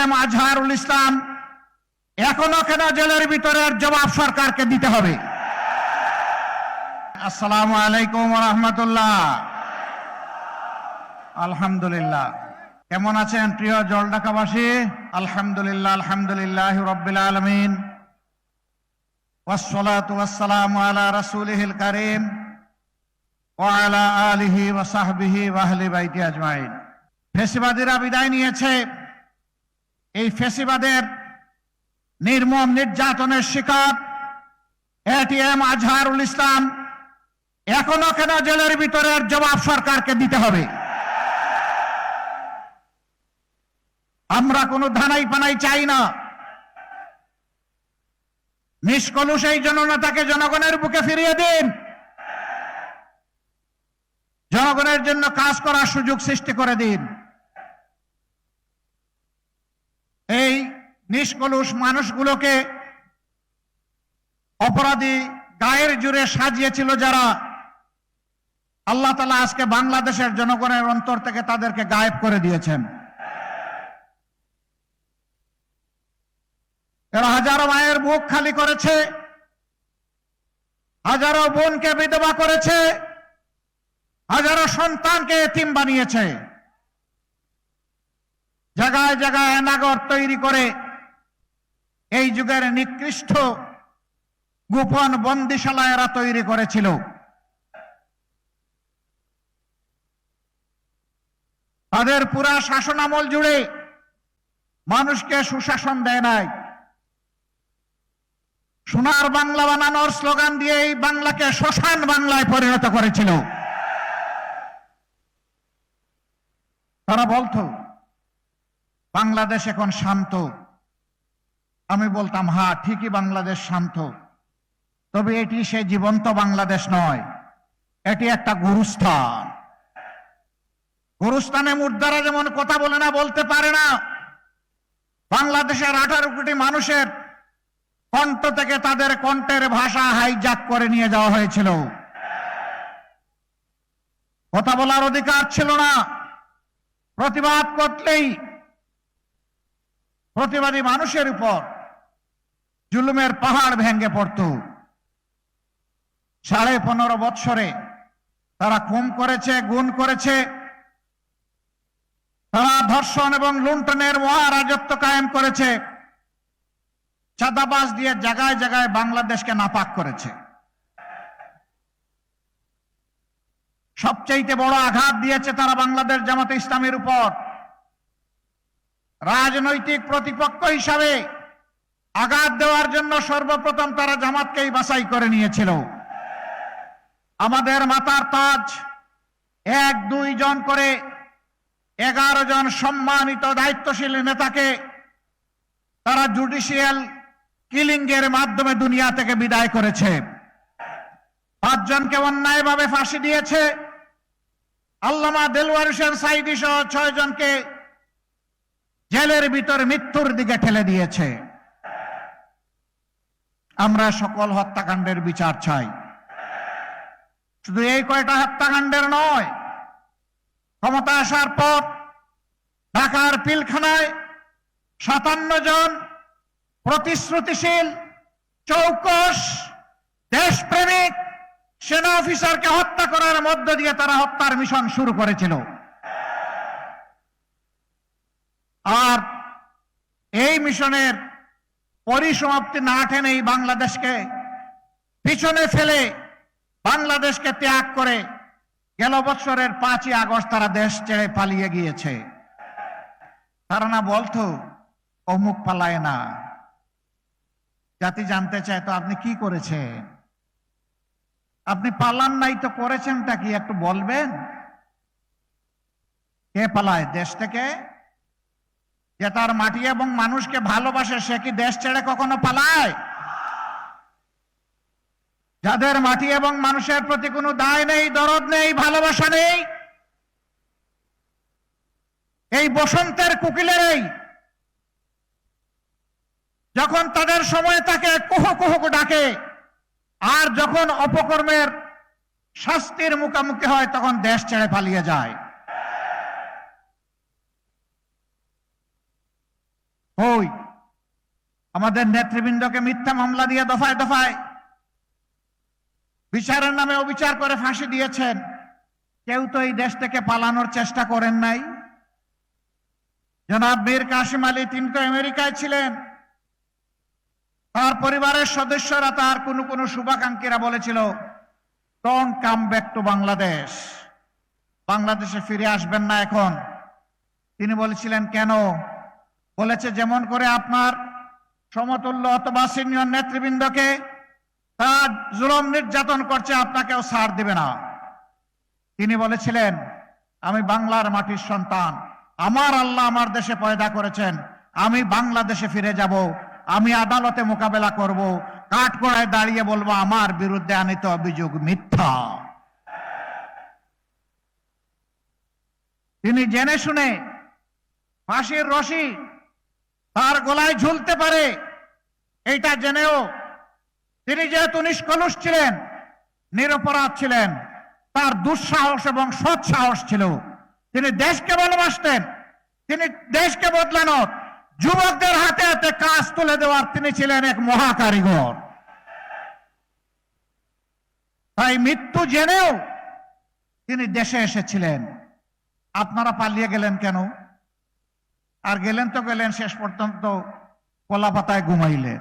M Azharul Islam, এখনও কেন জেলের ভিতরের জবাব সরকারকে দিতে হবে? আসসালাম আলাইকুম রহমতুল্লাহ। আলহামদুলিল্লাহ। কেমন আছেন প্রিয় জল ঢাকাবাসী আলহামদুলিল্লাহ আলহামদুলিল্লাহ রব্বিল আলমিন। ওয়াসালাম আলা রাসুলহিল করিম ওয়ালা আলিহি ওয়াসাহবিহি ওয়াহলি বাইতি আজমাইন। ফেসিবাদীরা বিদায় নিয়েছে। এই ফেসিবাদের নির্মম নির্যাতনের শিকার এটিএম আজহারুল ইসলাম এখনও কেন জেলের ভিতরের জবাব সরকারকে দিতে হবে? আমরা কোনো ধানাই পানাই চাই না। নিষ্কলুষ এই জননেতাকে জনগণের বুকে ফিরিয়ে দিন। জনগণের জন্য কাজ করার সুযোগ সৃষ্টি করে দিন। এই নিষ্কলুষ মানুষগুলোকে অপরাধী গায়ের জুড়ে সাজিয়েছিল যারা আল্লাহ তালা আজকে বাংলাদেশের জনগণের অন্তর থেকে তাদেরকে গায়েব করে দিয়েছেন। এরা হাজারো মায়ের মুখ খালি করেছে, হাজারো বোনকে বিধবা করেছে, হাজারো সন্তানকে এতিম বানিয়েছে। জায়গায় জায়গায় নাগর তৈরি করে এই যুগের নিকৃষ্ট গোপন বন্দিশালা এরা তৈরি করেছিল। তাদের পুরা শাসন আমল জুড়ে মানুষকে সুশাসন দেয় নাই। সোনার বাংলা বানানোর স্লোগান দিয়ে এই বাংলাকে শ্মশান বাংলায় পরিণত করেছিল। তারা বলতো বাংলাদেশ এখন শান্ত। আমি বলতাম, হা, ঠিকই বাংলাদেশ শান্ত। তবে এটি সে জীবন্ত বাংলাদেশ নয়। এটি একটা গুরুস্থান। গুরুস্থানে মুদ্রারা যেমন কথা বলে না, বলতে পারে না। বাংলাদেশের আঠারো কোটি মানুষের কণ্ঠ থেকে তাদের কণ্ঠের ভাষা হাইজাক করে নিয়ে যাওয়া হয়েছিল। কথা বলার অধিকার ছিল না। প্রতিবাদ করলেই প্রতিবাদী মানুষের উপর জুলুমের পাহাড় ভেঙ্গে পড়ত। সাড়ে পনেরো বৎসরে তারা খুন করেছে, গুণ করেছে। তারা ধর্ষণ এবং লুণ্ঠনের মহারাজত্ব কায়েম করেছে। চাঁদাবাজ দিয়ে জায়গায় জায়গায় বাংলাদেশকে নাপাক করেছে। সবচাইতে বড় আঘাত দিয়েছে তারা বাংলাদেশ জামাতে ইসলামের উপর। রাজনৈতিক প্রতিপক্ষ হিসাবে আঘাত দেওয়ার জন্য সর্বপ্রথম তারা জামাতকেই বাছাই করে নিয়েছিল। আমাদের মাতার তাজ এক, দুই জন করে এগারো জন সম্মানিত দায়িত্বশীল নেতাকে তারা জুডিশিয়াল কিলিংয়ের মাধ্যমে দুনিয়া থেকে বিদায় করেছে। পাঁচজনকে অন্যায়ভাবে ফাঁসি দিয়েছে। আল্লামা দেলওয়ার হোসেন সাইদি সহ ছয় জনকে জেলের ভিতর মৃত্যুর দিকে ঠেলে দিয়েছে। আমরা সকল হত্যাকাণ্ডের বিচার চাই। শুধু এই কয়টা হত্যাকাণ্ডের নয়, ক্ষমতা আসার পর ঢাকার পিলখানায় সাতান্ন জন প্রতিশ্রুতিশীল চৌকস দেশপ্রেমিক সেনা অফিসারকে হত্যা করার মধ্য দিয়ে তারা হত্যার মিশন শুরু করেছিল। আর এই মিশনের পরিসমাপ্তি না টেনে এই বাংলাদেশকে পিছনে ফেলে বাংলাদেশকে ত্যাগ করে গেল বছরের পাঁচই আগস্ট তারা দেশ ছেড়ে পালিয়ে গিয়েছে। তারা না বলতো, অমুক পালায় না। জাতি জানতে চায়, তো আপনি কি করেছেন? আপনি পালান নাই তো করেছেন তা কি একটু বলবেন? কে পালায়, দেশ থেকে? যে তার মাটি এবং মানুষকে ভালোবাসে, সে কি দেশ ছেড়ে কখনো পালায়? যাদের মাটি এবং মানুষের প্রতি কোনো দায় নেই, দরদ নেই, ভালোবাসা নেই, এই বসন্তের কুকিলেরই যখন তাদের সময় তাকে কুহ কুহু ডাকে, আর যখন অপকর্মের শাস্তির মুখোমুখি হয়, তখন দেশ ছেড়ে পালিয়ে যায়। ওই আমাদের নেতৃবৃন্দকে মিথ্যা মামলা দিয়ে দফায় দফায় বিচারের নামে অবিচার করে ফাঁসি দিয়েছেন। কেউ তো এই দেশ থেকে পালানোর চেষ্টা করেন নাই। জনাব মীর কাসিম আলী তিনি তো আমেরিকায় ছিলেন। তার পরিবারের সদস্যরা তার কোন কোন শুভাকাঙ্ক্ষীরা বলেছিল don't come back to Bangladesh বাংলাদেশে ফিরে আসবেন না এখন। তিনি বলেছিলেন, কেন? বলেছে যেমন করে আপনার সমতুল্য অথবা সিনিয়র নেতৃবৃন্দকে তার জুলম নির্যাতন করছে, আপনাকেও সার দিবে না। তিনি বলেছিলেন, আমি বাংলার মাটির সন্তান। আমার আল্লাহ আমার দেশে পয়দা করেছেন। আমি বাংলাদেশে ফিরে যাব। আমি আদালতে মোকাবেলা করব। কাঠগড়ায় দাঁড়িয়ে বলব, আমার বিরুদ্ধে আনিত অভিযোগ মিথ্যা। তিনি জেনে শুনে ফাঁসির রশি তার গলায় ঝুলতে পারে। এইটা জেনেও তিনি যেহেতু নিষ্কলুষ ছিলেন, নিরপরাধ ছিলেন, তার দুঃসাহস এবং সৎ সাহস ছিল। তিনি দেশকে ভালোবাসতেন, তিনি দেশকে বদলানো যুবকদের হাতে হাতে কাজ তুলে দেওয়ার তিনি ছিলেন এক মহাকারিগর। তাই মৃত্যু জেনেও তিনি দেশে এসেছিলেন। আপনারা পালিয়ে গেলেন কেন? আর গেলেন তো গেলেন, শেষ পর্যন্ত কলা পাতায় ঘুমাইলেন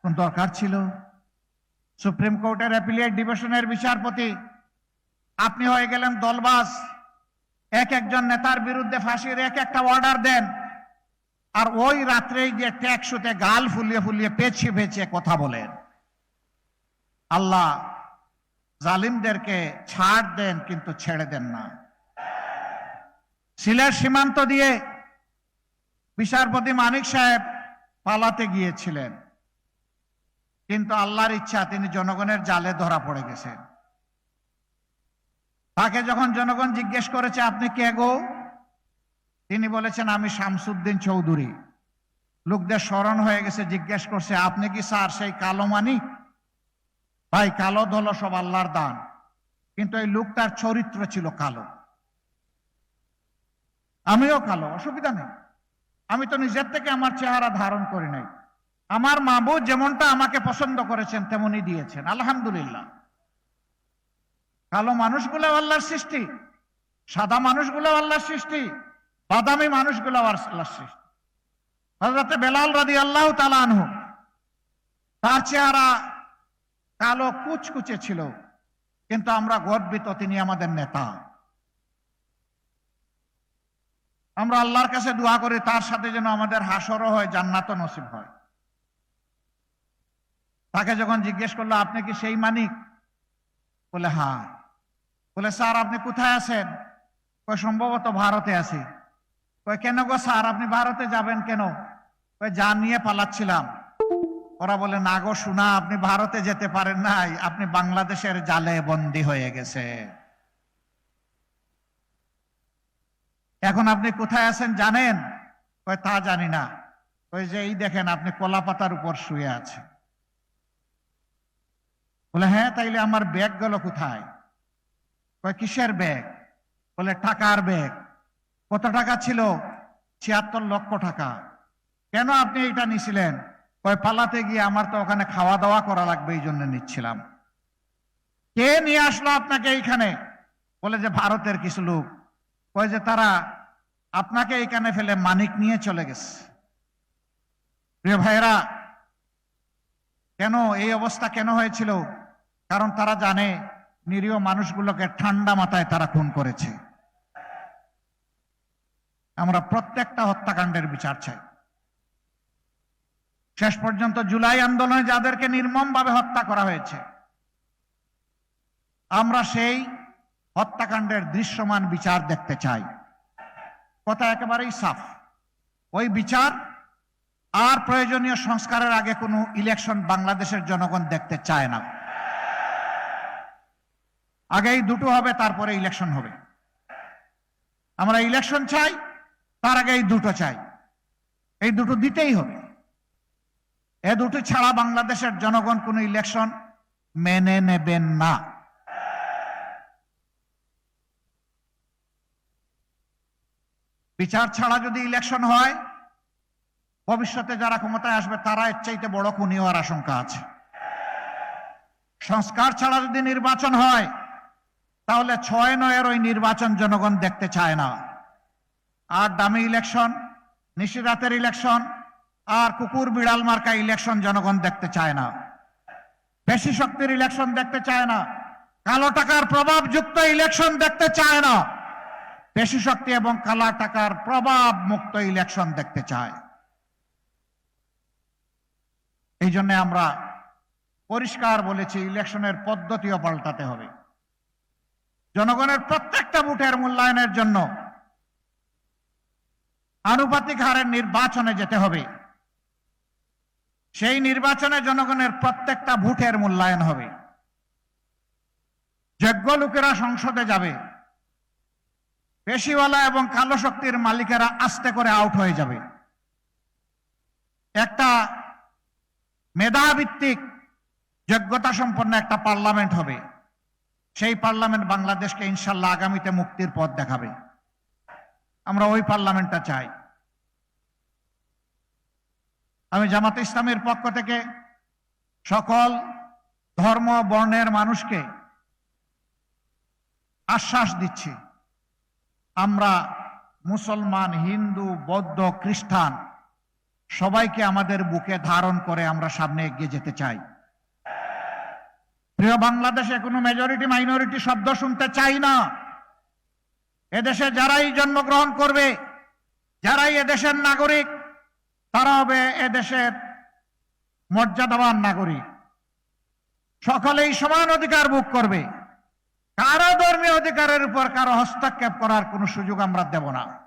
কোন দরকার ছিল? সুপ্রিম কোর্টের অ্যাপিলিয়েট ডিভিশনের বিচারপতি, আপনি হয়ে গেলেন দলবাস এক একজন নেতার বিরুদ্ধে ফাঁসির এক একটা অর্ডার দেন। আর ওই রাত্রেই যে ট্যাক্সুতে গাল ফুলিয়ে ফুলিয়ে পেছিয়ে পেছিয়ে কথা বলেন। আল্লাহ জালিমদেরকে ছাড় দেন, কিন্তু ছেড়ে দেন না। সিলেট সীমান্ত দিয়ে বিচারপতি মানিক সাহেব পালাতে গিয়েছিলেন। কিন্তু আল্লাহর ইচ্ছা, তিনি জনগণের জালে ধরা পড়ে গেছেন। তাকে যখন জনগণ জিজ্ঞেস করেছে, আপনি কে গো? তিনি বলেছেন, আমি শামসুদ্দিন চৌধুরী। লোকদের স্মরণ হয়ে গেছে, জিজ্ঞেস করছে, আপনি কি স্যার সেই কালো মানিক? ভাই, কালো ধলো, সব আল্লাহর দান। কিন্তু এই লোকটার চরিত্র ছিল কালো। আমিও কালো, অসুবিধা নেই। আমি তো নিজের থেকে আমার চেহারা ধারণ করি নাই। আমার মাবু যেমনটা আমাকে পছন্দ করেছেন, তেমনই দিয়েছেন। আলহামদুলিল্লাহ। কালো মানুষগুলো আল্লাহর সৃষ্টি, সাদা মানুষগুলো আল্লাহর সৃষ্টি, বাদামি মানুষগুলো আল্লাহর সৃষ্টি। হজরতে বেলাল রাদি আল্লাহ তালানহ তার চেহারা কালো কুচকুচে ছিল, কিন্তু আমরা গর্বিত, তিনি আমাদের নেতা। আমরা আল্লাহর কাছে দোয়া করি, তার সাথে যেন আমাদের হাসরও হয় জান্নাত নসিব হয়। তাকে যখন জিজ্ঞেস করল, আপনি কি সেই মানিক? বলে হ্যাঁ। বলে, স্যার, আপনি কোথায় আছেন? কই সম্ভবত ভারতে আছি। কই কেন গো স্যার, আপনি ভারতে যাবেন কেন? কই যা নিয়ে পালাচ্ছিলাম। ওরা বলে, না গো, শোনা, আপনি ভারতে যেতে পারেন নাই। আপনি বাংলাদেশের জালে বন্দী হয়ে গেছে। এখন আপনি কোথায় আছেন জানেন? কই তা জানি না। ওই যে, এই দেখেন, আপনি কলা পাতার উপর শুয়ে আছে বলে হ্যাঁ তাইলে আমার ব্যাগ গেল কোথায়? কয়, কিসের ব্যাগ? বলে, টাকার ব্যাগ। কত টাকা ছিল? ছিয়াত্তর লক্ষ টাকা। কেন আপনি এটা নিছিলেন? কয়, পালাতে গিয়ে আমার তো ওখানে খাওয়া দাওয়া করা লাগবে, এই জন্য নিচ্ছিলাম। কে নিয়ে আসলো আপনাকে এইখানে? বলে যে, ভারতের কিছু লোক। কয় যে, তারা আপনাকে এইখানে ফেলে মানিক নিয়ে চলে গেছে। প্রিয় ভাইরা কেন এই অবস্থা কেন হয়েছিল? কারণ তারা জানে নিরীহ মানুষগুলোকে ঠান্ডা মাথায় তারা খুন করেছে। আমরা প্রত্যেকটা হত্যাকাণ্ডের বিচার চাই। শেষ পর্যন্ত জুলাই আন্দোলনে যাদেরকে নির্মমভাবে হত্যা করা হয়েছে, আমরা সেই হত্যাকাণ্ডের দৃশ্যমান বিচার দেখতে চাই। কথা একেবারেই সাফ। ওই বিচার আর প্রয়োজনীয় সংস্কারের আগে কোনো ইলেকশন বাংলাদেশের জনগণ দেখতে চায় না। আগেই দুটো হবে, তারপরে ইলেকশন হবে। আমরা ইলেকশন চাই, তার আগে এই দুটো চাই। এই দুটো দিতেই হবে। এ দুটো ছাড়া বাংলাদেশের জনগণ কোনো ইলেকশন মেনে নেবেন না। বিচার ছাড়া যদি ইলেকশন হয়, ভবিষ্যতে যারা ক্ষমতায় আসবে, তারা এর চাইতে বড় খুনি হওয়ার আশঙ্কা আছে। সংস্কার ছাড়া যদি নির্বাচন হয়, তাহলে ছয় নয়ের ওই নির্বাচন জনগণ দেখতে চায় না। আর দামি ইলেকশন নিশিরাতের ইলেকশন আর কুকুর বিড়াল মার্কা ইলেকশন জনগণ দেখতে চায় না। বেশি শক্তির ইলেকশন দেখতে চায় না। কালো টাকার প্রভাবযুক্ত ইলেকশন দেখতে চায় না। বেশি শক্তি এবং কালা টাকার প্রভাব মুক্ত ইলেকশন দেখতে চায়। এই জন্য আমরা পরিষ্কার বলেছি, ইলেকশনের পদ্ধতিও পাল্টাতে হবে। জনগণের প্রত্যেকটা ভোটের মূল্যায়নের জন্য আনুপাতিক হারের নির্বাচনে যেতে হবে। সেই নির্বাচনে জনগণের প্রত্যেকটা ভোটের মূল্যায়ন হবে। যোগ্য লোকেরা সংসদে যাবে পেশিওয়ালা এবং কালো শক্তির মালিকেরা আস্তে করে আউট হয়ে যাবে। একটা মেধাভিত্তিক যোগ্যতা সম্পন্ন একটা পার্লামেন্ট হবে। সেই পার্লামেন্ট বাংলাদেশকে ইনশাল্লাহ আগামীতে মুক্তির পথ দেখাবে। আমরা ওই পার্লামেন্টটা চাই। আমি জামাত ইসলামের পক্ষ থেকে সকল ধর্ম, বর্ণের মানুষকে আশ্বাস দিচ্ছি। আমরা মুসলমান, হিন্দু, বৌদ্ধ, খ্রিস্টান, সবাইকে আমাদের বুকে ধারণ করে আমরা সামনে এগিয়ে যেতে চাই। প্রিয় বাংলাদেশে কোনো মেজরিটি মাইনরিটি শব্দ শুনতে চাই না। এদেশে যারাই জন্মগ্রহণ করবে, যারাই এদেশের নাগরিক, তারা হবে এদেশের মর্যাদাবান নাগরিক। সকলেই সমান অধিকার ভোগ করবে। কারও ধর্মীয় অধিকারের উপর কারও হস্তক্ষেপ করার কোনো সুযোগ আমরা দেব না।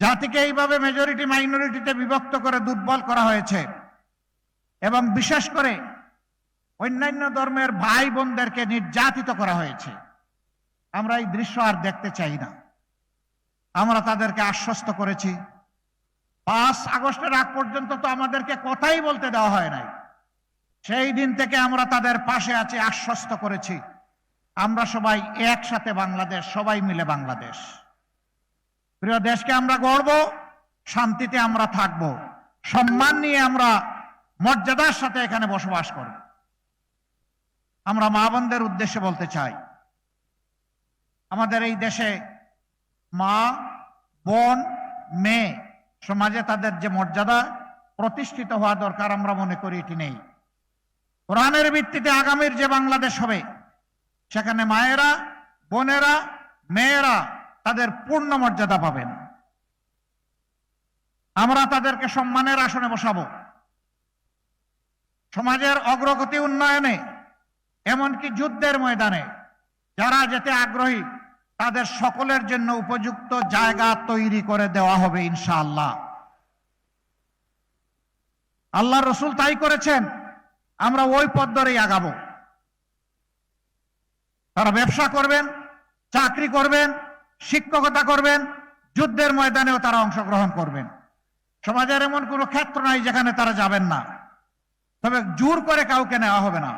জাতিকে এইভাবে মেজরিটি মাইনরিটিতে বিভক্ত করে দুর্বল করা হয়েছে। এবং বিশেষ করে অন্যান্য ধর্মের ভাই বোনদেরকে নির্যাতিত করা হয়েছে। আমরা এই দৃশ্য আর দেখতে চাই না। আমরা তাদেরকে আশ্বস্ত করেছি। পাঁচ আগস্টের আগ পর্যন্ত তো আমাদেরকে কথাই বলতে দেওয়া হয় নাই। সেই দিন থেকে আমরা তাদের পাশে আছি, আশ্বস্ত করেছি। আমরা সবাই একসাথে বাংলাদেশ, সবাই মিলে বাংলাদেশ। প্রিয় দেশকে আমরা গড়ব, শান্তিতে আমরা থাকব, সম্মান নিয়ে আমরা মর্যাদার সাথে এখানে বসবাস করব। আমরা মা বোনদের উদ্দেশ্যে বলতে চাই, আমাদের এই দেশে মা, বোন, মেয়ে সমাজে তাদের যে মর্যাদা প্রতিষ্ঠিত হওয়া দরকার আমরা মনে করি এটি নেই। কোরআনের ভিত্তিতে আগামীর যে বাংলাদেশ হবে সেখানে মায়েরা, বোনেরা, মেয়েরা তাদের পূর্ণ মর্যাদা পাবেন। আমরা তাদেরকে সম্মানের আসনে বসাবো। সমাজের অগ্রগতি উন্নয়নে, এমনকি যুদ্ধের ময়দানে, যারা যেতে আগ্রহী, তাদের সকলের জন্য উপযুক্ত জায়গা তৈরি করে দেওয়া হবে ইনশাআল্লাহ। আল্লাহ রসুল তাই করেছেন, আমরা ওই পথ ধরেই আগাবো। তারা ব্যবসা করবেন, চাকরি করবেন, শিক্ষকতা করবেন, যুদ্ধের ময়দানেও তারা অংশগ্রহণ করবেন। সমাজের এমন কোনো ক্ষেত্র নাই যেখানে তারা যাবেন না। তবে জোর করে কাউকে নেওয়া হবে না।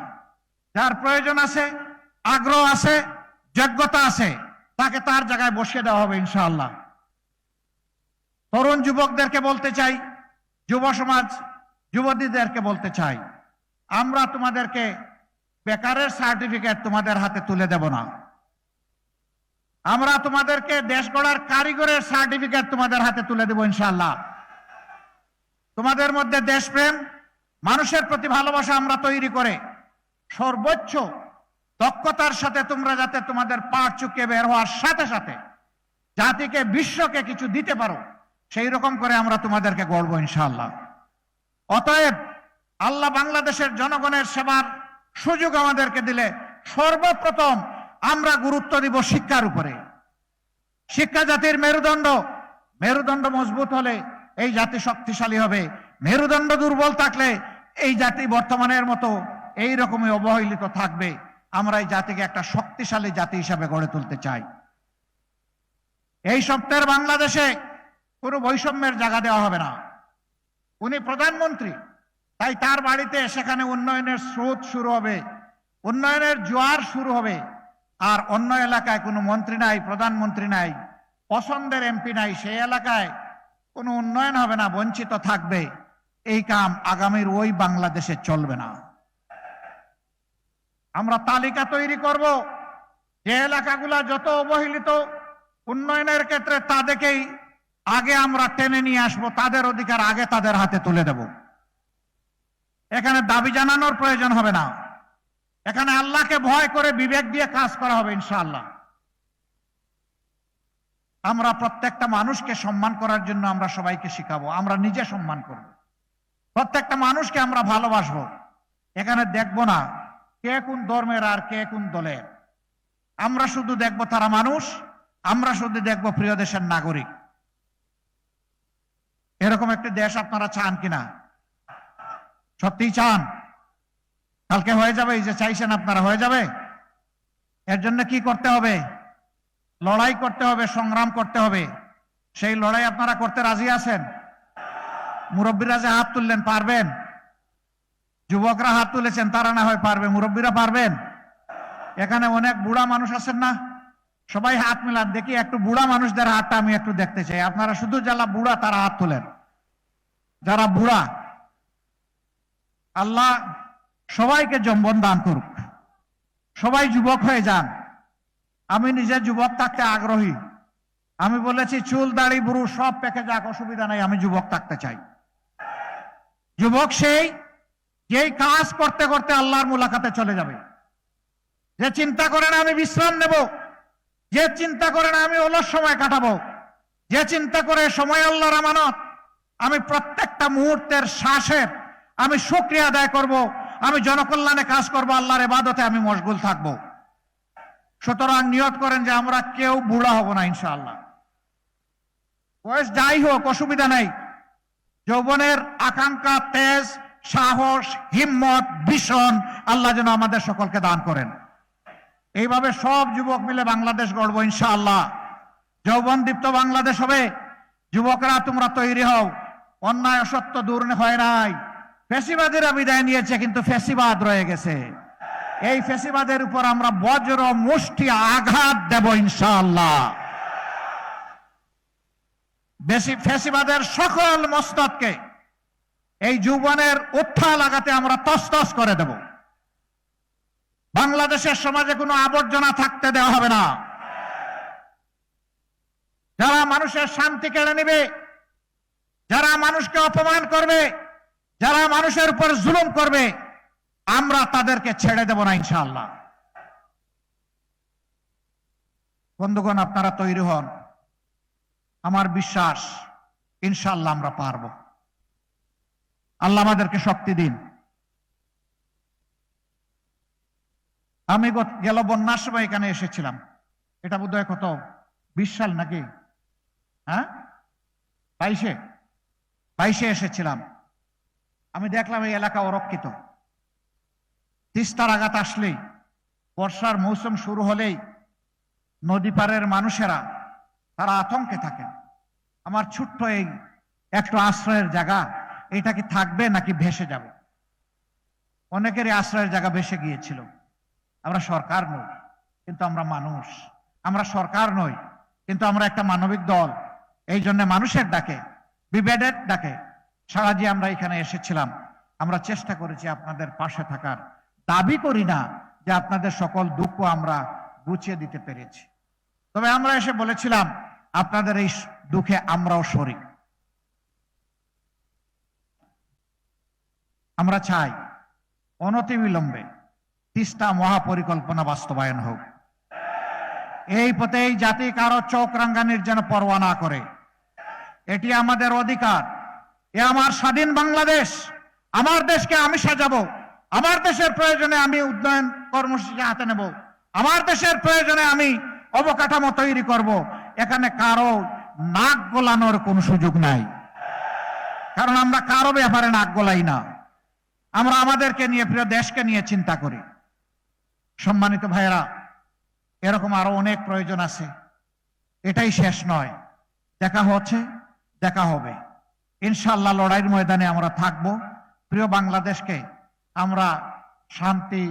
যার প্রয়োজন আছে, আগ্রহ আছে, যোগ্যতা আছে, তাকে তার জায়গায় বসিয়ে দেওয়া হবে ইনশাআল্লাহ। তরুণ যুবকদেরকে বলতে চাই, যুব সমাজ, যুবতীদেরকে বলতে চাই, আমরা তোমাদেরকে বেকারের সার্টিফিকেট তোমাদের হাতে তুলে দেব না। আমরা তোমাদেরকে দেশ গড়ার কারিগরের সার্টিফিকেট তোমাদের হাতে তুলে দেব ইনশাআল্লাহ। তোমাদের মধ্যে দেশপ্রেম, মানুষের প্রতি ভালোবাসা আমরা তৈরি করে, সর্বোচ্চ দক্ষতার সাথে তোমরা যাতে তোমাদের পাট চুকে বের হওয়ার সাথে সাথে জাতিকে বিশ্বকে কিছু দিতে পারো, সেই রকম করে আমরা তোমাদেরকে গড়ব ইনশাল্লাহ অতএব আল্লাহ বাংলাদেশের জনগণের সেবার সুযোগ আমাদেরকে দিলে সর্বপ্রথম আমরা গুরুত্ব দিব শিক্ষার উপরে। শিক্ষা জাতির মেরুদণ্ড মেরুদণ্ড মজবুত হলে এই জাতি শক্তিশালী হবে। মেরুদণ্ড দুর্বল থাকলে এই জাতি বর্তমানের মতো এই রকমই অবহেলিত থাকবে। আমরা এই জাতিকে একটা শক্তিশালী জাতি হিসাবে গড়ে তুলতে চাই। এই সপ্তাহের বাংলাদেশে কোনো বৈষম্যের জায়গা দেওয়া হবে না। উনি প্রধানমন্ত্রী। তাই তার বাড়িতে সেখানে উন্নয়নের স্রোত শুরু হবে, উন্নয়নের জোয়ার শুরু হবে। আর অন্য এলাকায় কোনো মন্ত্রী নাই, প্রধানমন্ত্রী নাই, পছন্দের এমপি নাই, সেই এলাকায় কোনো উন্নয়ন হবে না, বঞ্চিত থাকবে। এই কাম আগামীর ওই বাংলাদেশে চলবে না। আমরা তালিকা তৈরি করব, যে এলাকাগুলা যত অবহেলিত উন্নয়নের ক্ষেত্রে তাদেরকেই আগে আমরা টেনে নিয়ে আসব, তাদের অধিকার আগে তাদের হাতে তুলে দেব। এখানে দাবি জানানোর প্রয়োজন হবে না। এখানে আল্লাহকে ভয় করে বিবেক দিয়ে কাজ করা হবে ইনশাআল্লাহ। আমরা প্রত্যেকটা মানুষকে সম্মান করার জন্য আমরা সবাইকে শিখাবো, আমরা নিজে সম্মান করব। প্রত্যেকটা মানুষকে আমরা ভালোবাসবো। এখানে দেখব না কে কোন ধর্মের আর কে কোন দলের। আমরা শুধু দেখব তারা মানুষ, আমরা শুধু দেখব প্রিয় দেশের নাগরিক। এরকম একটি দেশ আপনারা চান কিনা? সত্যিই চান? কালকে হয়ে যাবে, এই যে চাইছেন আপনারা, হয়ে যাবে? এর জন্য কি করতে হবে? লড়াই করতে হবে, সংগ্রাম করতে হবে। সেই লড়াই আপনারা করতে রাজি আছেন? মুরব্বীরা যে হাত তুললেন, পারবেন? যুবকরা হাত তুলেছেন, তারা না হয় পারবে, মুরব্বীরা পারবেন? এখানে অনেক বুড়া মানুষ আছেন না? সবাই হাত মিলান, দেখি একটু বুড়া মানুষদের হাতটা আমি একটু দেখতে চাই। আপনারা শুধু যারা বুড়া, তারা হাত তোলেন। যারা বুড়া আল্লাহ সবাইকে জম্বন দান করুক। সবাই যুবক হয়ে যান। আমি নিজে যুবক থাকতে আগ্রহী। আমি বলেছি, চুল, দাড়ি বুড়ো সব পেকে যাক অসুবিধা নাই, আমি যুবক থাকতে চাই। যুবক সেই যেই কাজ করতে করতে আল্লাহর মুলাকাতে চলে যাবে। যে চিন্তা করে না আমি বিশ্রাম নেব, যে চিন্তা করে না আমি অলস সময় কাটাবো, যে চিন্তা করে সময় আল্লাহর আমানত, আমি প্রত্যেকটা মুহূর্তের শ্বাসের আমি সুক্রিয়া আদায় করব, আমি জনকল্যাণে কাজ করব, আল্লাহর এবাদতে আমি মশগুল থাকব। সুতরাং নিয়ত করেন যে আমরা কেউ বুড়া হব না, ইনশাআল্লাহ। বয়স যাই হোক, অসুবিধা নাই। যৌবনের আকাঙ্ক্ষা, তেজ, সাহস, হিম্মত, ভীষণ আল্লাহ যেন আমাদের সকলকে দান করেন। এইভাবে সব যুবক মিলে বাংলাদেশ গড়ব, ইনশাআল্লাহ। যৌবন দীপ্ত বাংলাদেশ হবে। যুবকরা, তোমরা তৈরি হও। অন্যায়, অসত্য দূর হয় নাই। ফেসিবাদীরা বিদায় নিয়েছে, কিন্তু ফেসিবাদ রয়ে গেছে। এই ফেসিবাদের উপর আমরা বজ্র মুষ্টি আঘাত দেব ইনশাআল্লাহ। বেশি ফেসিবাদের সকল মস্তদকে এই যুবনের উত্থা লাগাতে আমরা তস্তস করে দেব। বাংলাদেশের সমাজে কোনো আবর্জনা থাকতে দেওয়া হবে না। যারা মানুষের শান্তি কেড়ে নেবে, যারা মানুষকে অপমান করবে যারা মানুষের উপর জুলুম করবে, আমরা তাদেরকে ছেড়ে দেব না, ইনশাআল্লাহ। বন্ধুগণ, আপনারা তৈরি হন। আমার বিশ্বাস, ইনশাআল্লাহ আমরা পারব। আল্লাহ আমাদেরকে শক্তি দিন। আমি গেল বন্যার সময় এখানে এসেছিলাম। এটা বোধহয় কত, বিশ সাল নাকি? হ্যাঁ? বাইশে? বাইশে এসেছিলাম। আমি দেখলাম এই এলাকা অরক্ষিত। তিস্তার আঘাত আসলেই, বর্ষার মৌসুম শুরু হলেই নদী পাড়ের মানুষেরা, তারা আতঙ্কে থাকেন আমার ছোট্ট এই একটু আশ্রয়ের জায়গা, এটা কি থাকবে নাকি ভেসে যাবে? অনেকেরই আশ্রয়ের জায়গা ভেসে গিয়েছিল। আমরা সরকার নই, কিন্তু আমরা মানুষ। আমরা সরকার নই, কিন্তু আমরা একটা মানবিক দল। এই জন্য মানুষের ডাকে বিবেডের ডাকে। সারা যে আমরা এখানে এসেছিলাম, আমরা চেষ্টা করেছি আপনাদের পাশে থাকার। দাবি করি না যে আপনাদের সকল দুঃখ আমরা গুছিয়ে দিতে পেরেছি। তবে আমরা এসে বলেছিলাম, আপনাদের এই দুঃখে আমরাও শরিক আমরা চাই অনতিবিলম্বে তিস্তা মহাপরিকল্পনা বাস্তবায়ন হোক। এই পথে এই জাতি কারও চোখ রাঙ্গানির যেন পরোয়া না করে। এটি আমাদের অধিকার। এ আমার স্বাধীন বাংলাদেশ। আমার দেশকে আমি সাজাবো। আমার দেশের প্রয়োজনে আমি উন্নয়ন কর্মসূচি হাতে নেব। আমার দেশের প্রয়োজনে আমি অবকাঠামো তৈরি করব। এখানে কারও নাক গোলানোর কোনো সুযোগ নাই। কারণ আমরা কারও ব্যাপারে নাক গোলাই না। আমরা আমাদেরকে নিয়ে, প্রিয় দেশকে নিয়ে চিন্তা করি। সম্মানিত ভাইয়েরা, এরকম আরও অনেক প্রয়োজন আছে। এটাই শেষ নয়। দেখা হচ্ছে, দেখা হবে। ইনশাল্লাহ লড়াইয়ের ময়দানে আমরা থাকব। প্রিয় বাংলাদেশকে, আমরা শান্তি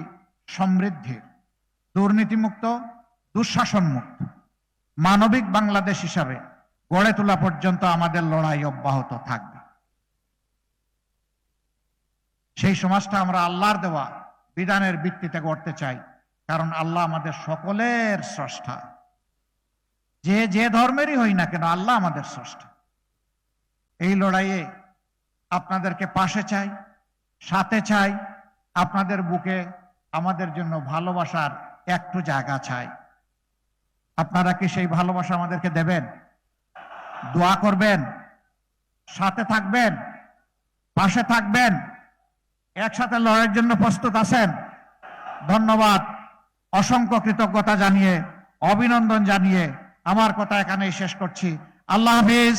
সমৃদ্ধির দুর্নীতিমুক্ত দুঃশাসন মুক্ত মানবিক বাংলাদেশ হিসাবে গড়ে তোলা পর্যন্ত আমাদের লড়াই অব্যাহত থাকবে। সেই সমাজটা আমরা আল্লাহর দেওয়া বিধানের ভিত্তিতে গড়তে চাই, কারণ আল্লাহ আমাদের সকলের স্রষ্টা। যে যে ধর্মেরই হই না কেন, আল্লাহ আমাদের স্রষ্টা। এই লড়াইয়ে আপনাদেরকে পাশে চাই, সাথে চাই, আপনাদের বুকে আমাদের জন্য ভালোবাসার একটু জায়গা চাই। আপনারা কি সেই ভালোবাসা আমাদেরকে দেবেন? দোয়া করবেন, সাথে থাকবেন, পাশে থাকবেন, একসাথে লড়াইয়ের জন্য প্রস্তুত আছেন। ধন্যবাদ, অসংখ্য কৃতজ্ঞতা জানিয়ে, অভিনন্দন জানিয়ে আমার কথা এখানেই শেষ করছি। আল্লাহ হাফিজ।